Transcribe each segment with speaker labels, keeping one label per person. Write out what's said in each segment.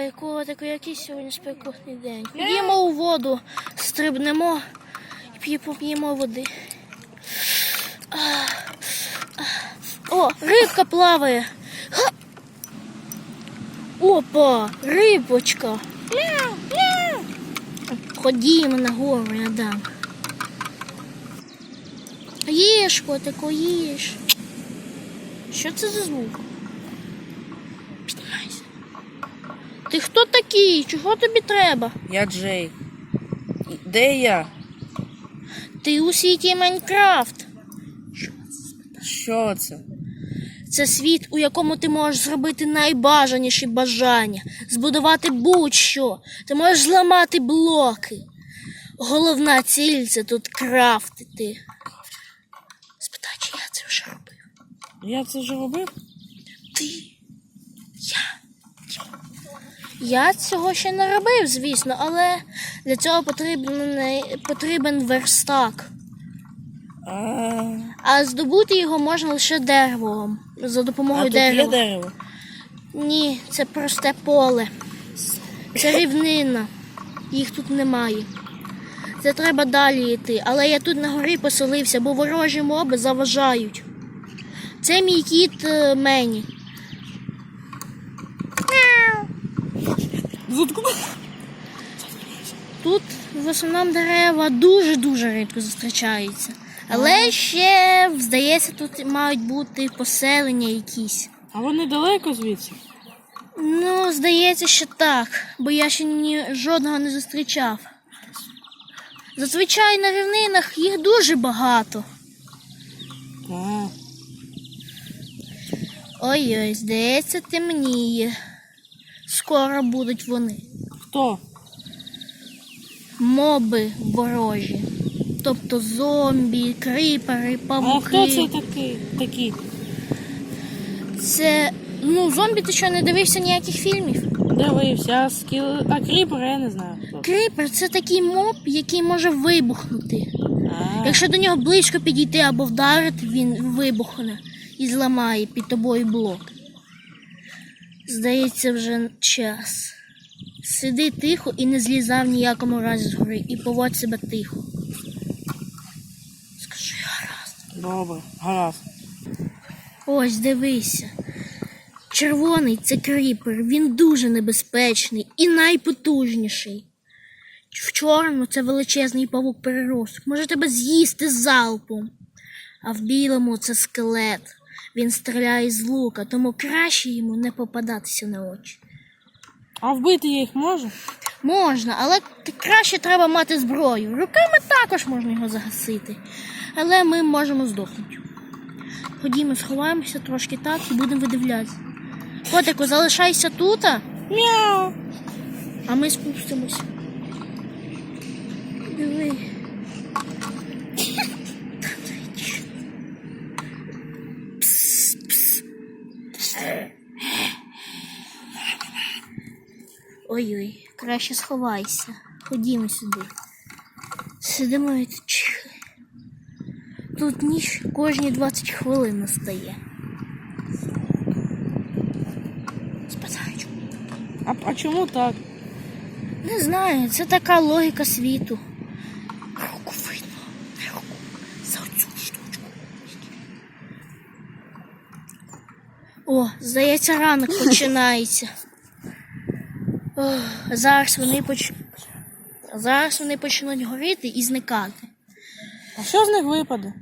Speaker 1: Ой, котику, який сьогодні спекотний день. Підіймо у воду, стрибнемо і п'є- поп'ємо води. О, рибка плаває. Опа, рибочка. Ходімо на гору, я дам. Їж, котику, їж. Що це за звук? Піднімайся. Ти хто такий? Чого тобі треба?
Speaker 2: Я Джей. Де я?
Speaker 1: Ти у світі Майнкрафт.
Speaker 2: Що це?
Speaker 1: Це світ, у якому ти можеш зробити найбажаніші бажання, збудувати будь-що. Ти можеш зламати блоки. Головна ціль це тут крафтити. Спитай, чи я це вже робив?
Speaker 2: Я це вже робив?
Speaker 1: Ти. Я. Цього ще не робив, звісно, але для цього потрібен, потрібен верстак.
Speaker 2: А,
Speaker 1: А здобути його можна лише деревом. За
Speaker 2: а
Speaker 1: допомогою
Speaker 2: тут є
Speaker 1: дерева.
Speaker 2: дерево?
Speaker 1: Ні, це просте поле. Це рівнина. Їх тут немає. Це треба далі йти. Але я тут на горі поселився, бо ворожі моби заважають. Це мій кіт е, Мені. Тут в основному дерева дуже-дуже рідко зустрічаються. Але ще, здається, тут мають бути поселення якісь.
Speaker 2: А вони далеко звідси?
Speaker 1: Ну, здається, що так, бо я ще ні жодного не зустрічав. Зазвичай на рівнинах їх дуже багато. Ой-ой, здається, темніє. Скоро будуть вони.
Speaker 2: хто?
Speaker 1: Моби ворожі. Тобто зомбі, кріпери,
Speaker 2: А хто це такий? такі?
Speaker 1: Це. Ну, зомбі ти що не дивився ніяких фільмів?
Speaker 2: Дивився, а скіл... А кріпер я не знаю хто.
Speaker 1: Кріпер це такий моб, який може вибухнути.
Speaker 2: А,
Speaker 1: Якщо до нього близько підійти або вдарити, він вибухне і зламає під тобою блок. Здається, вже час. Сиди тихо і не злізай в ніякому разі з гори і поводь себе тихо. Скажи гаразд.
Speaker 2: добре, гаразд.
Speaker 1: Ось дивися. Червоний це кріпер, він дуже небезпечний і найпотужніший. В чорному це величезний павук переросток, може тебе з'їсти залпом. А в білому це скелет. Він стріляє з лука, тому краще йому не попадатися на очі.
Speaker 2: А вбити я їх можу?
Speaker 1: Можна, але краще треба мати зброю. Руками також можна його загасити. Але ми можемо здохнути. Ходімо, сховаємося трошки так і будемо видивлятися. Котику, залишайся тут,
Speaker 2: Мяу.
Speaker 1: а ми спустимося. Ой-ой, краще сховайся. Ходімо сюди. Сидимо і тут чихи. Тут ніч кожні 20 хвилин настає. Спасаю.
Speaker 2: А, а чому так?
Speaker 1: Не знаю, це така логіка світу. Руку видно. Руку. За цю штучку. О, здається, ранок починається. Ох, зараз вони поч... Зараз вони почнуть горіти і зникати.
Speaker 2: А що з них випаде?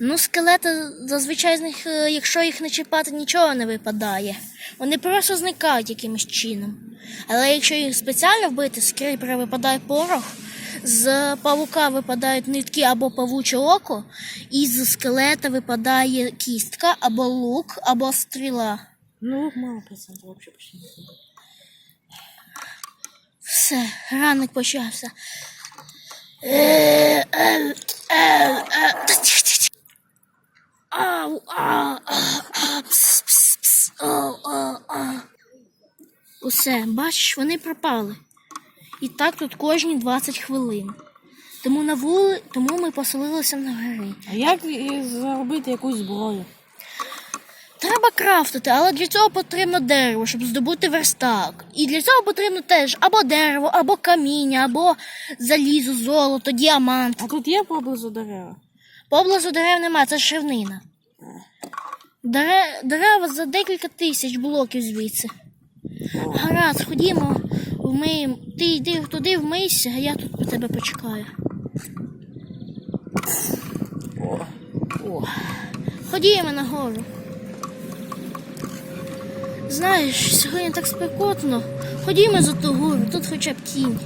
Speaker 1: Ну, скелети зазвичай з них, е, якщо їх не чіпати, нічого не випадає. Вони просто зникають якимось чином. Але якщо їх спеціально вбити, з кріпера випадає порох, з павука випадають нитки або павуче око, і з скелета випадає кістка, або лук, або стріла.
Speaker 2: Ну, мало процентів взагалі почти
Speaker 1: ау, а, а. Усе, бачиш, вони пропали. І так тут кожні 20 хвилин. Тому на вули... тому ми поселилися на горі.
Speaker 2: А як і заробити якусь зброю?
Speaker 1: Треба крафтити, але для цього потрібно дерево, щоб здобути верстак. І для цього потрібно теж або дерево, або каміння, або залізо, золото, діамант.
Speaker 2: А тут є поблизу дерева?
Speaker 1: Поблизу дерев нема, це ширнина. Дере... Дерева за декілька тисяч блоків звідси. Гаразд, ходімо, вмиємо. Ти йди туди, вмийся, а я тут тебе почекаю.
Speaker 2: О.
Speaker 1: О. Ходімо нагору. Знаєш, сьогодні так спекотно. Ходімо за тугою, тут хоча б тінь.